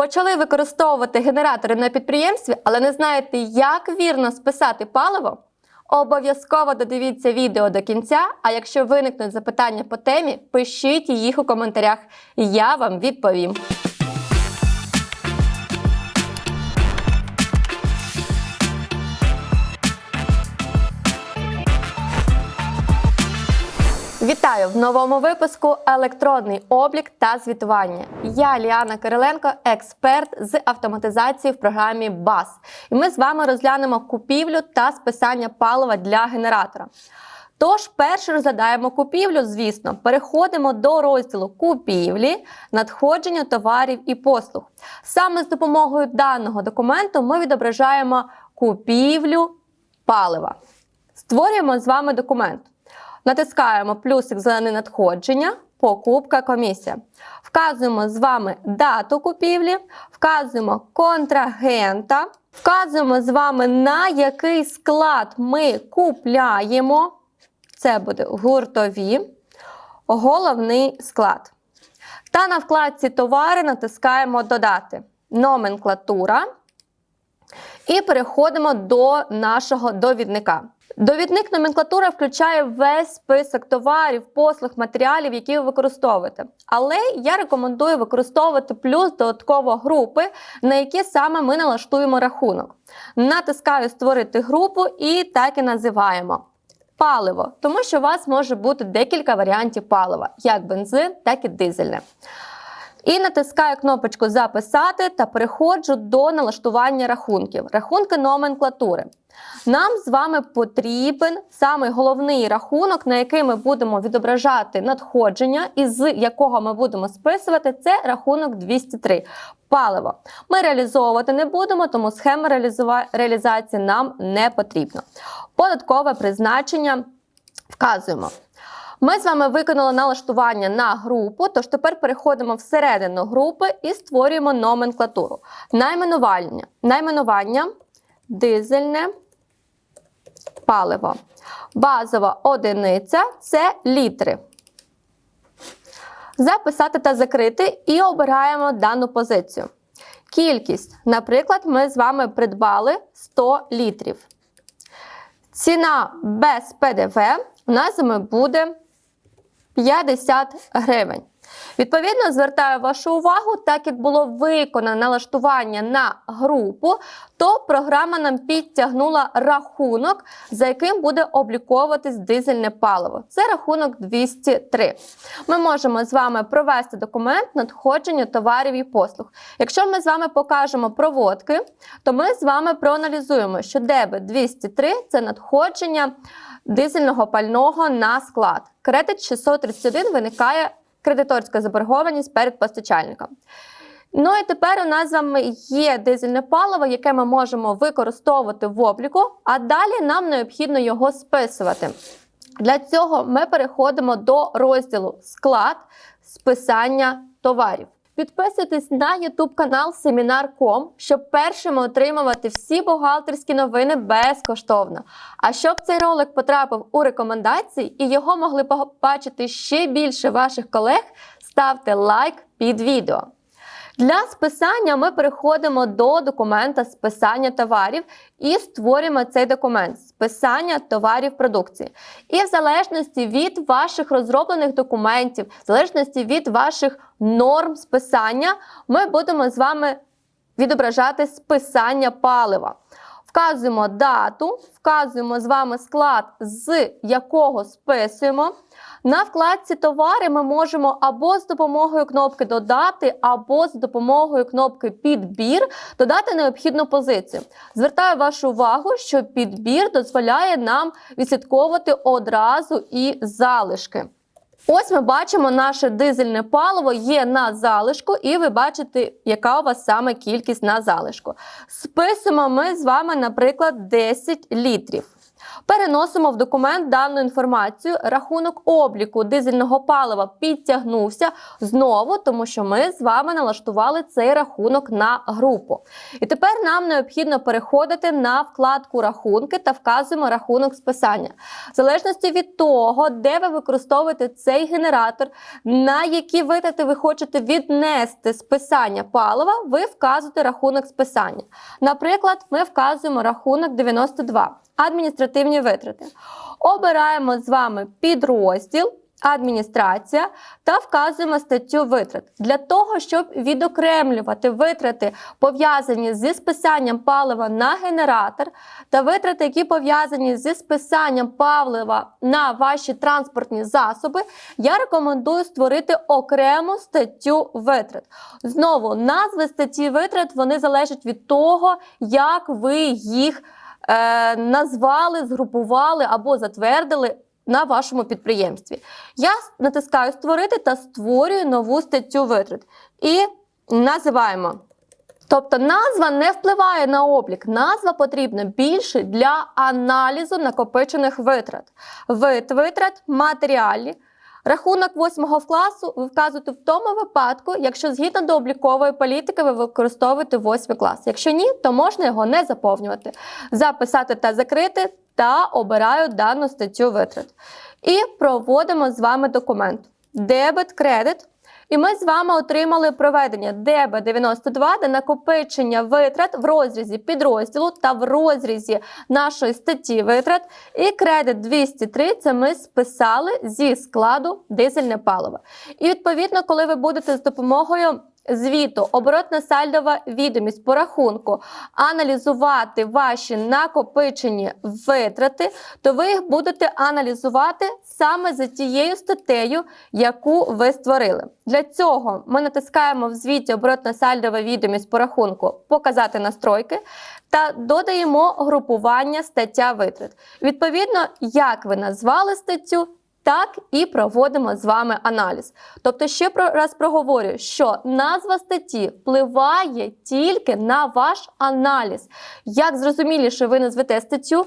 Почали використовувати генератори на підприємстві, але не знаєте, як вірно списати паливо? Обов'язково додивіться відео до кінця. А якщо виникнуть запитання по темі, пишіть їх у коментарях. Я вам відповім. Вітаю в новому випуску Електронний облік та звітування. Я Ліана Кириленко, експерт з автоматизації в програмі БАС. І ми з вами розглянемо купівлю та списання палива для генератора. Тож, перше розглядаємо купівлю, звісно, переходимо до розділу купівлі, надходження товарів і послуг. Саме з допомогою даного документу ми відображаємо купівлю палива. Створюємо з вами документ. Натискаємо плюсик зелене надходження, покупка комісія. Вказуємо з вами дату купівлі, вказуємо контрагента, вказуємо з вами на який склад ми купляємо. Це буде гуртові, головний склад. Та на вкладці товари натискаємо Додати. Номенклатура. І переходимо до нашого довідника. Довідник номенклатура включає весь список товарів, послуг, матеріалів, які ви використовуєте. Але я рекомендую використовувати плюс додатково групи, на які саме ми налаштуємо рахунок. Натискаю Створити групу і так і називаємо. Паливо, тому що у вас може бути декілька варіантів палива, як бензин, так і дизельне. І натискаю кнопочку Записати та переходжу до налаштування рахунків. Рахунки номенклатури. Нам з вами потрібен саме головний рахунок, на який ми будемо відображати надходження, і з якого ми будемо списувати, це рахунок 203. Паливо. Ми реалізовувати не будемо, тому схема реалізації нам не потрібна. Податкове призначення вказуємо. Ми з вами виконали налаштування на групу, тож тепер переходимо всередину групи і створюємо номенклатуру. Найменування. Найменування дизельне паливо. Базова одиниця це літри. Записати та закрити і обираємо дану позицію. Кількість, наприклад, ми з вами придбали 100 літрів. Ціна без ПДВ у нас буде 50 гривень. Відповідно, звертаю вашу увагу, так як було виконане налаштування на групу, то програма нам підтягнула рахунок, за яким буде обліковуватись дизельне паливо. Це рахунок 203. Ми можемо з вами провести документ надходження товарів і послуг. Якщо ми з вами покажемо проводки, то ми з вами проаналізуємо, що дебет 203 це надходження дизельного пального на склад. Кредит 631 виникає кредиторська заборгованість перед постачальником. Ну і тепер у нас з вами є дизельне паливо, яке ми можемо використовувати в обліку, а далі нам необхідно його списувати. Для цього ми переходимо до розділу Склад списання товарів. Підписуйтесь на YouTube канал Семінар.ком, щоб першими отримувати всі бухгалтерські новини безкоштовно. А щоб цей ролик потрапив у рекомендації і його могли побачити ще більше ваших колег, ставте лайк під відео. Для списання ми переходимо до документа списання товарів і створюємо цей документ списання товарів продукції. І в залежності від ваших розроблених документів, в залежності від ваших норм списання, ми будемо з вами відображати списання палива. Вказуємо дату, вказуємо з вами склад, з якого списуємо. На вкладці товари ми можемо або з допомогою кнопки Додати, або з допомогою кнопки Підбір додати необхідну позицію. Звертаю вашу увагу, що підбір дозволяє нам відслідковувати одразу і залишки. Ось ми бачимо, наше дизельне паливо є на залишку, і ви бачите, яка у вас саме кількість на залишку. Списуємо ми з вами, наприклад, 10 літрів. Переносимо в документ дану інформацію. Рахунок обліку дизельного палива підтягнувся знову, тому що ми з вами налаштували цей рахунок на групу. І тепер нам необхідно переходити на вкладку рахунки та вказуємо рахунок списання. В залежності від того, де ви використовуєте цей генератор, на які витрати ви хочете віднести списання палива, ви вказуєте рахунок списання. Наприклад, ми вказуємо рахунок 92 адміністративні витрати. Обираємо з вами підрозділ. Адміністрація та вказуємо статтю витрат для того, щоб відокремлювати витрати, пов'язані зі списанням палива на генератор, та витрати, які пов'язані зі списанням палива на ваші транспортні засоби, я рекомендую створити окрему статтю витрат. Знову назви статті витрат вони залежать від того, як ви їх е, назвали, згрупували або затвердили на вашому підприємстві. Я натискаю Створити та створюю нову статтю витрат. І називаємо. Тобто назва не впливає на облік. Назва потрібна більше для аналізу накопичених витрат. Вид витрат матеріальні. Рахунок восьмого класу ви вказуєте в тому випадку, якщо згідно до облікової політики ви використовуєте 8 клас. Якщо ні, то можна його не заповнювати. Записати та закрити та обираю дану статтю витрат. І проводимо з вами документ. Дебет, кредит. І ми з вами отримали проведення ДБ 92, де накопичення витрат в розрізі підрозділу та в розрізі нашої статті витрат. І кредит 203 це ми списали зі складу дизельне паливо. І відповідно, коли ви будете з допомогою звіту оборотна сальдова відомість по рахунку аналізувати ваші накопичені витрати, то ви їх будете аналізувати саме за тією статтею, яку ви створили. Для цього ми натискаємо в звіті оборотна сальдова відомість по рахунку Показати настройки та додаємо групування стаття витрат. Відповідно, як ви назвали статтю. Так і проводимо з вами аналіз. Тобто, ще раз проговорюю, що назва статті впливає тільки на ваш аналіз. Як зрозуміліше ви назвете статтю,